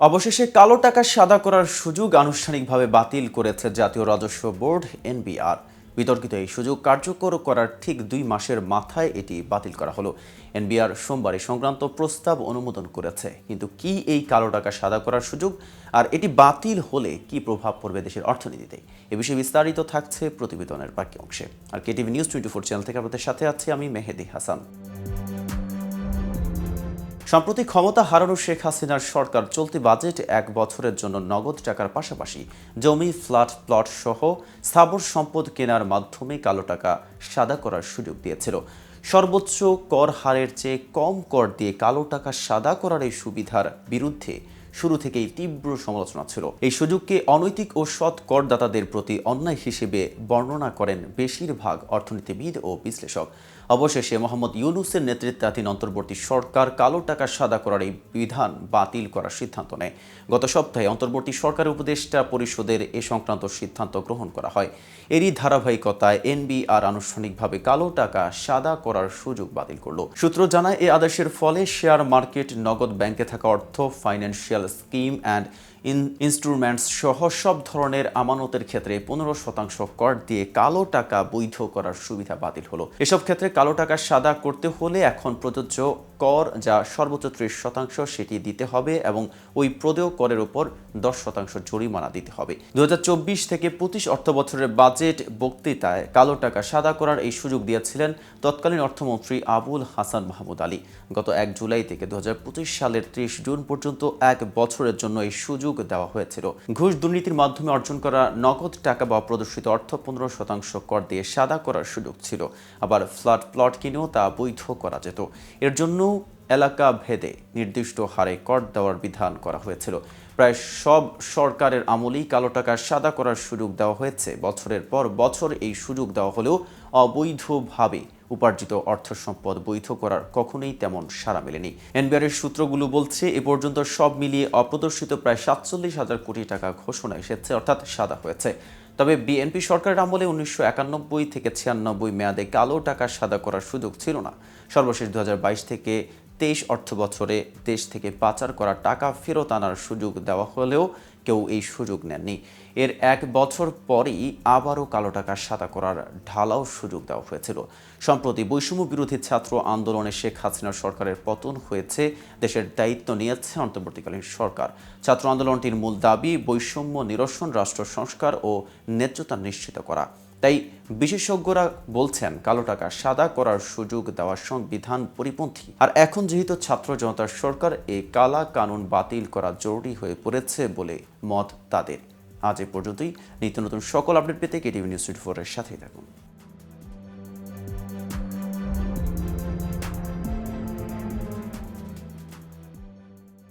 অবশেষে কালো টাকা সাদা করার সুযোগ আনুষ্ঠানিকভাবে বাতিল করেছে জাতীয় রাজস্ব বোর্ড, এনবিআর। বিতর্কিত এই সুযোগ কার্যকর করার ঠিক দুই মাসের মাথায় এটি বাতিল করা হলো। এনবিআর সোমবার সংক্রান্ত প্রস্তাব অনুমোদন করেছে। কিন্তু কি এই কালো টাকা সাদা করার সুযোগ আর এটি বাতিল হলে কি প্রভাব পড়বে দেশের অর্থনীতিতে? এ বিষয়ে বিস্তারিত থাকছে প্রতিবেদনের বাকি অংশে। আর KTV news twenty four channel থেকে আপনাদের সাথে আছি আমি মেহেদি হাসান। সম্প্রতি ক্ষমতা হারানো শেখ হাসিনার সরকার চলতি বাজেট এক বছরের জন্য নগদ টাকার পাশাপাশি জমি, ফ্ল্যাট, প্লট সহ স্থাবর সম্পদ কেনার মাধ্যমে কালো টাকা সাদা করার সুযোগ দিয়েছিল। সর্বোচ্চ কর হারের চেয়ে কম কর দিয়ে কালো টাকা সাদা করার এই সুবিধার বিরুদ্ধে শুরু থেকেই তীব্র সমালোচনা ছিল। এই সুযোগকে অনৈতিক ও সৎ করদাতাদের প্রতি অন্যায় হিসেবে বর্ণনা করেন বেশিরভাগ অর্থনীতিবিদ ও বিশ্লেষক। অবশেষে মোহাম্মদ ইউনুসের নেতৃত্বাধীন অন্তর্বর্তী সরকার কালো টাকা সাদা করার এই বিধান বাতিল করার সিদ্ধান্ত নেয়। গত সপ্তাহে অন্তর্বর্তী সরকার উপদেষ্টা পরিষদের এ সংক্রান্ত সিদ্ধান্ত গ্রহণ করা হয়। এরই ধারাবাহিকতায় এনবিআর আনুষ্ঠানিকভাবে কালো টাকা সাদা করার সুযোগ বাতিল করল। সূত্র জানায় এই আদেশের ফলে শেয়ার মার্কেট নগদ ব্যাংকে থাকা অর্থ, financial The Scheme and instruments সহ সব ধরনের আমানতের ক্ষেত্রে পনেরো শতাংশ কর দিয়ে কালো টাকা বৈধ করার সুবিধা বাতিল হলো। এসব ক্ষেত্রে কালো টাকা সাদা করতে হলে এখন প্রযোজ্য কর যা সর্বোচ্চ ত্রিশ শতাংশ সেটি দিতে হবে এবং ওই প্রদেয় করের উপর দশ শতাংশ জরিমানা দিতে হবে। দুহাজার চব্বিশ থেকে পঁচিশ অর্থ বছরের বাজেট বক্তৃতায় কালো টাকা সাদা করার এই সুযোগ দিয়েছিলেন তৎকালীন অর্থমন্ত্রী আবুল হাসান মাহমুদ আলী। গত এক জুলাই থেকে দু হাজার পঁচিশ সালের ত্রিশ জুন পর্যন্ত এক বছরের জন্য এই সুযোগ দেওয়া হয়েছিল। ঘুষ দুর্নীতির মাধ্যমে অর্জন করা নগদ টাকা বা প্রদর্শিত অর্থ পনেরো শতাংশ কর দিয়ে সাদা করার সুযোগ ছিল। আবার ফ্ল্যাট প্লট কিনেও তা বৈধ করা যেত। এর জন্য এলাকা ভেদে নির্দিষ্ট হারে কর দেওয়ার বিধান করা হয়েছিল। প্রায় সব সরকারের আমলেই কালো টাকা সাদা করার সুযোগ দেওয়া হয়েছে। বছরের পর বছর এই সুযোগ দেওয়া হলেও অবৈধভাবে উপার্জিত অর্থ সম্পদ বৈধ করার কখনোই তেমন সাড়া মেলেনি। এনবিআরের সূত্রগুলো বলছে, এ পর্যন্ত সব মিলিয়ে অপ্রদর্শিত প্রায় সাতচল্লিশ হাজার কোটি টাকা ঘোষণা এসেছে, অর্থাৎ সাদা হয়েছে। তবে বিএনপি সরকারের আমলে উনিশশো একানব্বই থেকে ছিয়ানব্বই মেয়াদে কালো টাকা সাদা করার সুযোগ ছিল না। সর্বশেষ দু হাজার বাইশ থেকে তেইশ অর্থ বছরে দেশ থেকে পাচার করা টাকা ফেরত আনার সুযোগ দেওয়া হলেও কেউ এই সুযোগ নেননি। এর এক বছর পরই আবারও কালো টাকা সাদা করার ঢালাও সুযোগ দেওয়া হয়েছিল। সম্প্রতি বৈষম্য বিরোধী ছাত্র আন্দোলনে শেখ হাসিনার সরকারের পতন হয়েছে, দেশের দায়িত্ব নিয়েছে অন্তর্বর্তীকালীন সরকার। ছাত্র আন্দোলনটির মূল দাবি বৈষম্য নিরসন, রাষ্ট্র সংস্কার ও ন্যায্যতা নিশ্চিত করা। তাই বিশেষজ্ঞরা বলছেন কালো টাকা সাদা করার সুযোগ দেওয়ার সংবিধান পরিপন্থী। আর এখন যেহেতু ছাত্র জনতার সরকার এই কালা কানুন বাতিল করা জরুরি হয়ে পড়েছে বলে মত তাদের। আজ এ পর্যন্তই। নিত্য নতুন সকল আপডেট পেতে কেটিভি নিউজ টোয়েন্টি ফোরের সাথেই থাকুন।